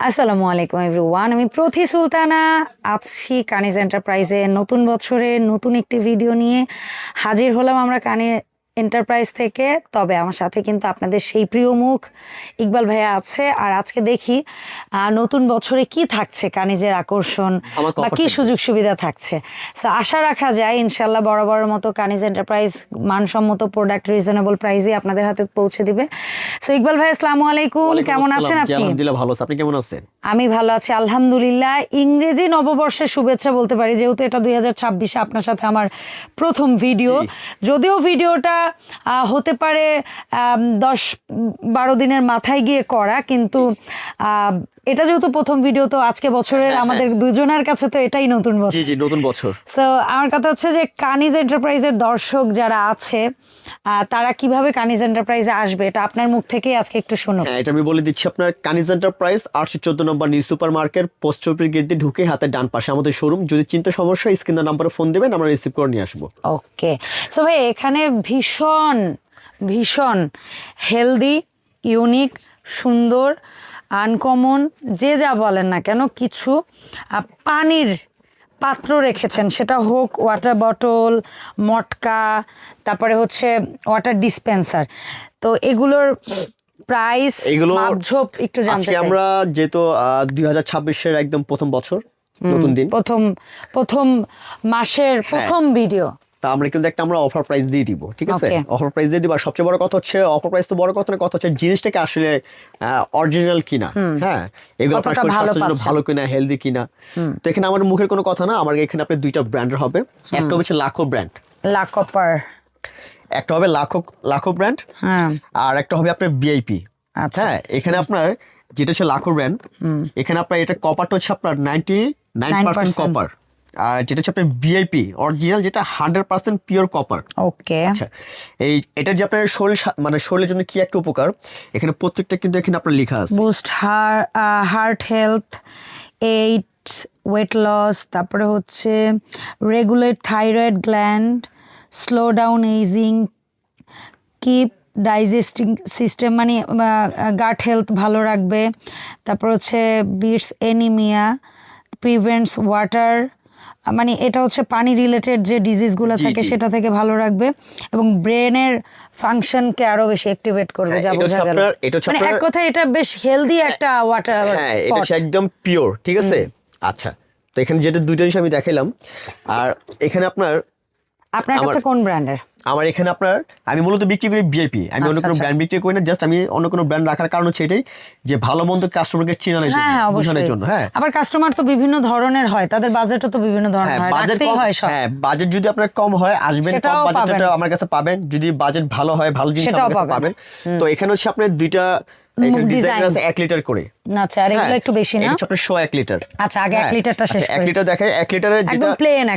আসসালামু আলাইকুম এভরিওয়ান আমি প্রথি সুলতানা আছি কানিজ এন্টারপ্রাইজে নতুন বছরে নতুন একটি ভিডিও নিয়ে হাজির হলাম আমরা কানি এন্টারপ্রাইজ থেকে তবে আমার সাথে কিন্তু আপনাদের সেই প্রিয় মুখ ইকবাল ভাইয়া আছে। আর আজকে দেখি নতুন বছরে কি থাকছে কানিজের আকর্ষণ বা কি সুযোগ সুবিধা থাকছে? আশা রাখা যায় ইনশাল্লাহ বড় বড় মতো কানিজ এন্টারপ্রাইজ মানসম্মত প্রোডাক্ট রিজনেবল প্রাইসে আপনাদের হাতে পৌঁছে দিবে। সো ইকবাল ভাই আসসালামু আলাইকুম। কেমন আছেন আপনি? আলহামদুলিল্লাহ ভালো আছি। আপনি কেমন আছেন? আমি ভালো আছি আলহামদুলিল্লাহ। ইংরেজি নববর্ষের শুভেচ্ছা বলতে পারি যেহেতু এটা দুই হাজার ছাব্বিশে আপনার সাথে আমার প্রথম ভিডিও। যদিও ভিডিওটা হতে পারে দশ বারো দিনের মাথায় গিয়ে করা কিন্তু এটা যেহেতু প্রথম ভিডিও তো আজকে বছরের আমাদের দুজনের কাছে তো এটাই নতুন বছর। জি জি নতুন বছর। সো আমার কথা হচ্ছে যে কানিজ এন্টারপ্রাইজের দর্শক যারা আছে তারা কীভাবে কানিজ এন্টারপ্রাইজে আসবে এটা আপনার মুখ থেকেই আজকে একটু শুনুন। হ্যাঁ এটা আমি বলে দিচ্ছি আপনার কানিজ এন্টারপ্রাইজ আটশো চোদ্দ number new super market post office gate দিয়ে ঢুকে হাতের ডান পাশে আমাদের শোরুম যদি চিন্তা সমস্যা স্ক্রিনের নাম্বারে ফোন দেবেন আমরা রিসিভ করে নিয়ে আসব। ওকে। সো ভাই এখানে ভীষণ ভীষণ হেলদি ইউনিক সুন্দর আনকমন যে যা বলেন না কেন কিছু পানির পাত্র রেখেছেন। সেটা হোক ওয়াটার বটল মটকা তারপরে হচ্ছে ওয়াটার ডিসপেন্সার তো এগুলোর প্রাইস এগুলো একটু জানতে আমরা যেহেতু দুই হাজার ছাব্বিশের একদম প্রথম বছর নতুন দিন। প্রথম প্রথম মাসের হ্যাঁ। প্রথম ভিডিও তা আমরা কিন্তু একটা আমরা অফার প্রাইস দিয়ে দিব ঠিক আছে? অফার প্রাইস দিয়ে দিব। আর সবচেয়ে বড় কথা হচ্ছে অফার প্রাইস তো বড় কথা না কথা হচ্ছে জিনিসটাকে আসলে অরিজিনাল কিনা হ্যাঁ? এগুলো আপনার স্বাস্থ্যের জন্য ভালো কিনা হেলদি কিনা। তো এখানে আমার মুখের কোনো কথা না আমার এখানে আপনার দুইটা ব্র্যান্ড হবে। একটা হচ্ছে লাখো ব্র্যান্ড লা কপার একটা হবে লাখো লাখো ব্র্যান্ড আর একটা হবে আপনার বিআইপি আচ্ছা। হ্যাঁ এখানে আপনার যেটা হচ্ছে লাখো ব্র্যান্ড এখানে আপনার এটা কপারটা হচ্ছে আপনার নাইনটি নাইন পার্সেন্ট 9% কপার যেটা হচ্ছে আপনার বিআইপি অরিজিনাল যেটা hundred percent pure copper okay আচ্ছা এই এটা যে আপনার শরীর মানে শরীরের জন্য কি একটা উপকার এখানে প্রত্যেকটা কিন্তু এখানে আপনার লেখা আছে। Boost heart health aids weight loss তারপরে হচ্ছে regulate thyroid gland slow down aging keep digesting system মানে গাট হেলথ ভালো রাখবে। তারপর হচ্ছে বিটস এনিমিয়া প্রিভেন্টস ওয়াটার মানে এটা হচ্ছে পানি রিলেটেড যে ডিজিজগুলো থাকে সেটা থেকে ভালো রাখবে এবং ব্রেনের ফাংশনকে আরও বেশি অ্যাক্টিভেট করবে হ্যাঁ, যা বোঝা গেল। মানে এক কথা কথায় এটা বেশ হেলদি একটা ওয়াটার হ্যাঁ এটা একদম পিওর ঠিক আছে? আচ্ছা তো এখানে যেটা দুইটা জিনিস আমি দেখাইলাম আর এখানে আপনার আপনার কাছে কোন ব্র্যান্ডের আমার এখানে আপনার আমি মূলত বিক্রি করি বিআইপি আমি অন্য আচ্ছা, কোনো আচ্ছা। ব্র্যান্ড বিক্রি করি না জাস্ট আমি অন্য কোনো ব্র্যান্ড রাখার কারণ হচ্ছে এটাই যে ভালো মন্দ কাস্টমারকে চিনানোর হ্যাঁ হ্যাঁ জন্য বোঝানোর জন্য হ্যাঁ। আবার কাস্টমার তো বিভিন্ন ধরনের হয় তাদের বাজেটও তো বিভিন্ন ধরনের হ্যাঁ হয় বাজেট কম হয় সব। হ্যাঁ বাজেট যদি আপনার কম হয় আসবেন কম বাজেটটা আমার কাছে পাবেন যদি বাজেট ভালো হয় ভালো জিনিস আমার কাছে পাবেন। তো এখানে হচ্ছে আপনার দুইটা ডিজাইন আছে লিটার করে। আচ্ছা আর এগুলো হ্যাঁ, একটু বেশি না? এটা হচ্ছে আপনার শো এক লিটার আচ্ছা আগে এক হ্যাঁ, লিটারটা শেষ আচ্ছা, এক লিটার দেখায় এক লিটারের যেটা একদম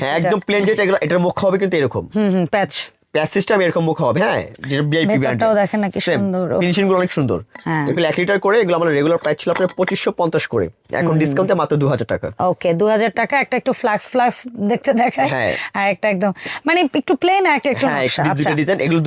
হ্যাঁ, প্লেন যেটা এটার মুখ হবে কিন্তু এরকম। হুম হুম প্যাচ প্যাচ সিস্টেম এরকম মুখ হবে হ্যাঁ? যেটা ভিআইপি ব্র্যান্ড দেখেন নাকি সুন্দর। ফিনিশিংগুলো অনেক সুন্দর। হ্যাঁ। এগুলো লিটার করে এগুলো আমার রেগুলার প্রাইস ছিল আপনার পঁচিশশো পঞ্চাশ করে। এখন ডিসকাউন্টে মাত্র দু হাজার টাকা। ওকে দু হাজার টাকা একটা একটু ফ্লাক্স ফ্লাক্স দেখতে দেখায় হ্যাঁ। আর একটা একদম মানে একটু প্লেন আর একটা একটু আচ্ছা। দুইটা ডিজাইন এগুলো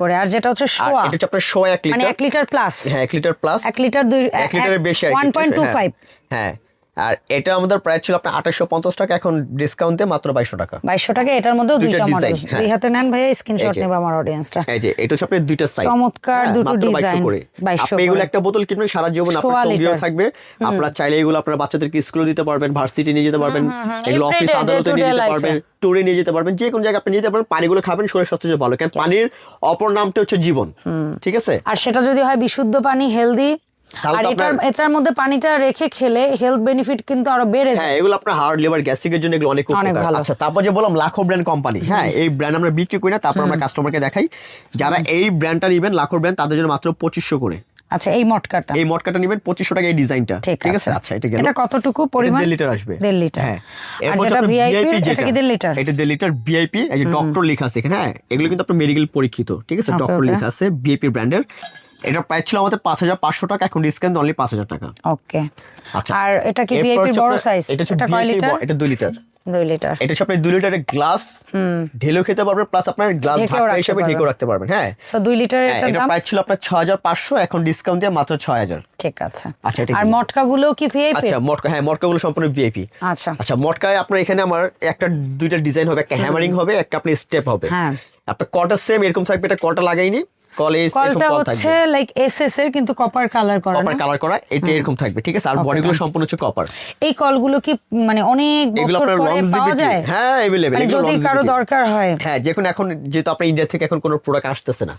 করে। আর যেটা হচ্ছে আর এটা হচ্ছে আপনার এক মানে লিটার। লিটার প্লাস হ্যাঁ লিটার প্লাস এক লিটার দুই এক লিটারের বেশি আর কি, ওয়ান পয়েন্ট টু হ্যাঁ, ফাইভ হ্যাঁ। আর এটা আমাদের প্রাইস ছিল আপনার আঠাশশো পঞ্চাশ টাকা এখন ডিসকাউন্টে মাত্র বাইশশো টাকা। বাইশশো টাকা এটার মধ্যেও দুইটা মডেল হ্যাঁ। দুই হাতে নেন ভাইয়া স্ক্রিনশট নেবে আমার অডিয়েন্সটা এই যে এটা হচ্ছে আপনার দুইটা সাইজ চমৎকার দুটো design, করে। 2200 আপনি এগুলো একটা বোতল কিনবেন সারা জীবন আপনার সঙ্গীও থাকবে। আপনারা চাইলে এগুলো আপনার বাচ্চাদেরকে স্কুলে দিতে পারবেন ভার্সিটি নিয়ে যেতে পারবেন। এগুলো অফিস আদালতে নিয়ে যেতে পারবেন ট্যুরে নিয়ে যেতে পারবেন যে কোনো জায়গায় আপনি নিয়ে যেতে পারবেন পানিগুলো খাবেন শরীর স্বাস্থ্যের ভালো। কারণ পানির অপর নামটা হচ্ছে জীবন ঠিক আছে? আর সেটা যদি হয় বিশুদ্ধ পানি হেলদি আর এটার এটার মধ্যে পানিটা রেখে খেলে হেলথ বেনিফিট কিন্তু আরও বেড়ে যায়। হ্যাঁ এগুলো আপনার হার্ট লিভার গ্যাস্ট্রিকের জন্য এগুলো অনেক উপকার। আচ্ছা তারপর যে বললাম লাখো ব্র্যান্ড কোম্পানি হ্যাঁ এই ব্র্যান্ড আমরা বিক্রি করি না তারপর আমরা কাস্টমারকে দেখাই। যারা এই ব্র্যান্ডটা নিবেন লাখো ব্র্যান্ড তাদের জন্য মাত্র পঁচিশশো করে। আচ্ছা এই মটকাটা। এই মটকাটা নিবেন পঁচিশশো টাকা এই ডিজাইনটা ঠিক আছে? আচ্ছা এটা গেল। এটা কতটুকু পরিমাণ? দেড় লিটার আসবে। দেড় লিটার। হ্যাঁ। আর যেটা ভিআইপি এটা কি দেড় লিটার? এটা দেড় লিটার ভিআইপি এই যে ডক্টর লেখা আছে এখানে হ্যাঁ এগুলো কিন্তু আপনার মেডিকেল পরীক্ষিত ঠিক আছে? ডক্টর লেখা আছে ভিআইপি ব্র্যান্ডের এটা প্রাইস ছিল আমাদের পাঁচ হাজার পাঁচশো টাকা এখন ডিসকাউন্ট অনলি পাঁচ হাজার টাকা। ওকে আচ্ছা। আর এটা কি ভিআইপি বড় সাইজ এটা কয় লিটার এটা দুই লিটার দুই লিটার এটা আপনি দুই লিটারের গ্লাস ঢেলেও খেতে পারবেন প্লাস আপনার গ্লাস ঢাকা হিসাবে। ঢেকেও রাখতে পারবেন হ্যাঁ। সো দুই লিটারের এটার এটা দাম? প্রাইস ছিল আপনার ছয় হাজার পাঁচশো এখন ডিসকাউন্ট দিয়ে মাত্র ছয় হাজার। ঠিক আছে। আচ্ছা, আর মটকা গুলো কি ভিআইপি আচ্ছা মটকা হ্যাঁ মটকা গুলো সম্পূর্ণ ভিআইপি আচ্ছা। আচ্ছা মটকায় আপনার এখানে আমার একটা দুইটা ডিজাইন হবে একটা হ্যামারিং হবে একটা আপনি স্টেপ হবে। হ্যাঁ। আপনার কটা সেম এরকম থাকবে এটা কটা লাগাইনি। কলে এরকম কলটা কল হচ্ছে থাকবে লাইক এসএস এর কিন্তু কপার কালার করা কপার না? কালার করা এটা এরকম থাকবে ঠিক আছে আর Okay, বডিগুলো done. সম্পূর্ণ হচ্ছে কপার এই কলগুলো কি মানে অনেক এগুলো বছর আপনার পরে পাওয়া longevity যায় হ্যাঁ अवेलेबल মানে যদি কারো দরকার হয় হ্যাঁ যখন এখন যেহেতু আপনার ইন্ডিয়া থেকে এখন কোনো প্রোডাক্ট আসতেছে না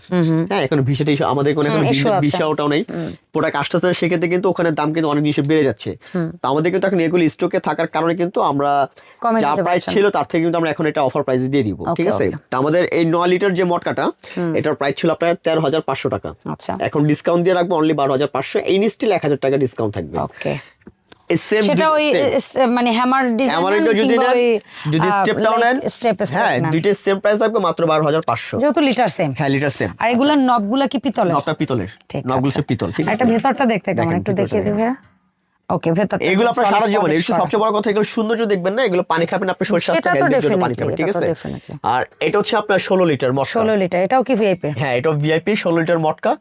হ্যাঁ এখন ভিসাটা ইস্যু আমাদের কোনো এখন হুম, issue আছে। ভিসা ওটাও নেই প্রোডাক্ট আসতেছে না সেক্ষেত্রে কিন্তু ওখানে দাম কিন্তু অনেক নিচে বেড়ে যাচ্ছে তো আমাদের কিন্তু এখন এগুলো স্টকে থাকার কারণে কিন্তু আমরা কমে যা দিতে প্রাইস পারছেন। ছিল তার থেকে কিন্তু আমরা এখন এটা অফার প্রাইস দিয়ে দিব ঠিক Okay, আছে okay. তো আমাদের এই নয় লিটার যে মটকাটা এটার প্রাইস ছিল আপনার তেরো হাজার পাঁচশো টাকা। আচ্ছা। এখন ডিসকাউন্ট দিয়ে রাখব অনলি বারো হাজার পাঁচশো। এই নিস্টিল এক হাজার টাকা ডিসকাউন্ট থাকবে। ওকে সেটা ওই মানে হ্যামার ডিজাইন যদি নেন যদি স্টেপ ডাউন নেন স্টেপ হ্যাঁ দুইটা সেম প্রাইস থাকবে মাত্র বারো হাজার পাঁচশো। যেহেতু লিটার সেম হ্যাঁ লিটার সেম আর নবগুলা কি পিতলের? নবটা পিতলের। নবগুলো পিতল ঠিক আছে? এটা ভেতরটা দেখতে কেমন? একটু দেখিয়ে দিবে ওকে ভেতর এগুলো আপনার সারা জীবন সবচেয়ে বড় কথা এগুলো সৌন্দর্য দেখবেন না এগুলো পানি খাবেন আপনি শরীর স্বাস্থ্য হেলথের জন্য পানি খাবেন ঠিক আছে? আর এটা হচ্ছে আপনার ষোলো লিটার মটকা। ষোলো লিটার এটাও কি ভিআইপি হ্যাঁ এটা ভিআইপি ষোলো লিটার মটকা।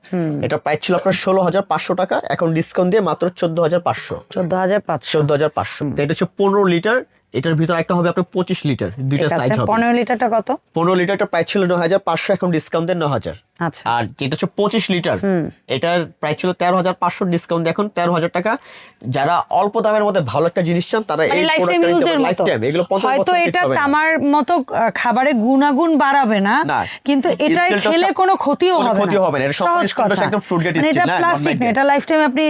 এটা প্রাইস ছিল আপনার ষোলো হাজার পাঁচশো টাকা এখন ডিসকাউন্ট দিয়ে মাত্র চোদ্দ হাজার পাঁচশো। চোদ্দ হাজার পাঁচশো। চোদ্দ হাজার পাঁচশো। এটা হচ্ছে পনেরো লিটার এটার ভিতর একটা হবে আপনার পঁচিশ লিটার দুইটা সাইজ হবে। পনেরো লিটারটা কত? পনেরো লিটারটা প্রাইস ছিল নয় হাজার পাঁচশো এখন ডিসকাউন্ট দেন ন হাজার। আচ্ছা। আর যেটা হচ্ছে পঁচিশ লিটার এটার প্রাইস ছিল তেরো হাজার পাঁচশো ডিসকাউন্ট এখন তেরো হাজার টাকা। যারা অল্প দামের মধ্যে ভালো একটা জিনিস চান তারা মানে এই লাইফ টাইম ইউজের লাইফ মতো। টাইম এগুলো হয়তো এটা তামার মতো খাবারে গুণাগুণ বাড়াবে না না। কিন্তু এটা খেলে কোনো ক্ষতিও হবে ক্ষতি হবে না। এটা সম্পূর্ণ কথা। একদম fruit grade মানে এটা প্লাস্টিক না এটা লাইফ টাইম আপনি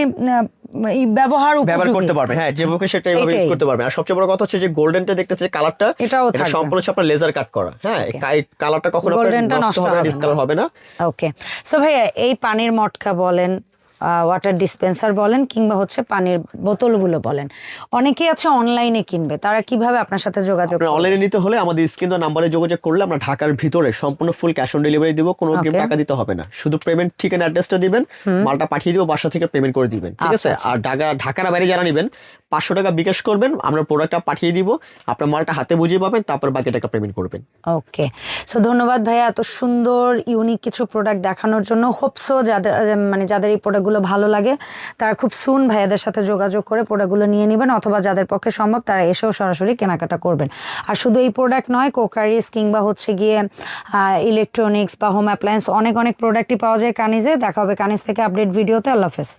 ব্যবহার ব্যবহার করতে পারবেন হ্যাঁ যে মুখে সেটা এইভাবে ইউজ করতে পারবেন আর সবচেয়ে বড় কথা হচ্ছে যে গোল্ডেনটা দেখতেছে কালারটা এটা। সম্পূর্ণ হচ্ছে আপনার লেজার কাট করা হ্যাঁ কালারটা কখনো নষ্ট নষ্ট হবে না হবে ডিসকালার হবে না। ওকে সো ভাইয়া এই পানির মটকা বলেন ওয়াটার ডিসপেন্সার বলেন কিংবা হচ্ছে পানির বোতলগুলো বলেন। অনেকেই আছে অনলাইনে কিনবে তারা কীভাবে আপনার সাথে যোগাযোগ? অনলাইনে নিতে হলে আমাদের স্ক্রিন নাম্বারে যোগাযোগ করলে আমরা ঢাকার ভিতরে সম্পূর্ণ ফুল ক্যাশ অন ডেলিভারি দিব কোনো অগ্রিম টাকা দিতে হবে না। শুধু পেমেন্ট ঠিকানা অ্যাড্রেসটা দিবেন মালটা পাঠিয়ে দিব বাসা থেকে পেমেন্ট করে দিবেন ঠিক আচ্ছা, আছে? আচ্ছা। আর ঢাকা ঢাকার বাইরে যারা নেবেন পাঁচশো টাকা বিকাশ করবেন আমরা প্রোডাক্টটা পাঠিয়ে দিব আপনার মালটা হাতে বুঝিয়ে পাবেন তারপর বাকি টাকা পেমেন্ট করবেন। ওকে সো ধন্যবাদ ভাইয়া এত সুন্দর ইউনিক কিছু প্রোডাক্ট দেখানোর জন্য। হোপসো যাদের মানে যাদের এই প্রোডাক্টগুলো ভালো লাগে, তারা খুব সুন ভাইয়াদের সাথে যোগাযোগ করে প্রোডাক্টগুলো নিয়ে নেবেন অথবা যাদের পক্ষে সম্ভব তারা এসেও সরাসরি কেনাকাটা করবেন। আর শুধু এই প্রোডাক্ট নয়, কোকারিস কিংবা হচ্ছে গিয়ে ইলেকট্রনিক্স বা হোম অ্যাপ্লায়েন্স অনেক অনেক প্রোডাক্টই পাওয়া যায় কানিজে। দেখা হবে কানিজ থেকে আপডেট ভিডিওতে আল্লাহ হাফেজ।